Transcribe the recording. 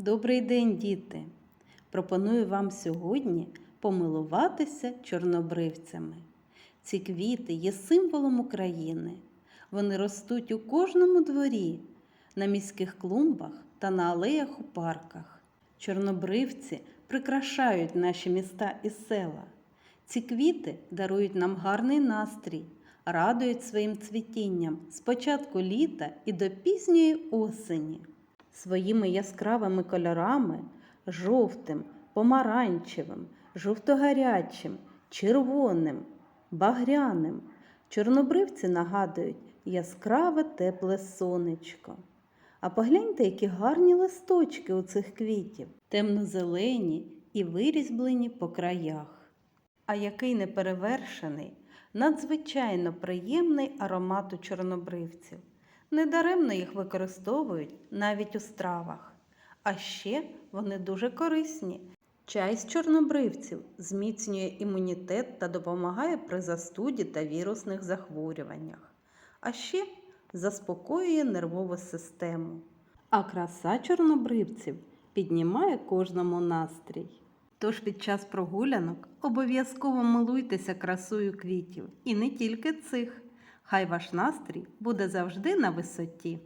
Добрий день, діти! Пропоную вам сьогодні помилуватися чорнобривцями. Ці квіти є символом України. Вони ростуть у кожному дворі, на міських клумбах та на алеях у парках. Чорнобривці прикрашають наші міста і села. Ці квіти дарують нам гарний настрій, радують своїм цвітінням з початку літа і до пізньої осені. Своїми яскравими кольорами жовтим, помаранчевим, жовтогарячим, червоним, багряним. Чорнобривці нагадують яскраве тепле сонечко. А погляньте, які гарні листочки у цих квітів, темно-зелені і вирізблені по краях. А який неперевершений, надзвичайно приємний аромат у чорнобривців. Недаремно їх використовують навіть у стравах. А ще вони дуже корисні. Чай з чорнобривців зміцнює імунітет та допомагає при застуді та вірусних захворюваннях. А ще заспокоює нервову систему. А краса чорнобривців піднімає кожному настрій. Тож під час прогулянок обов'язково милуйтеся красою квітів і не тільки цих. Хай ваш настрій буде завжди на висоті.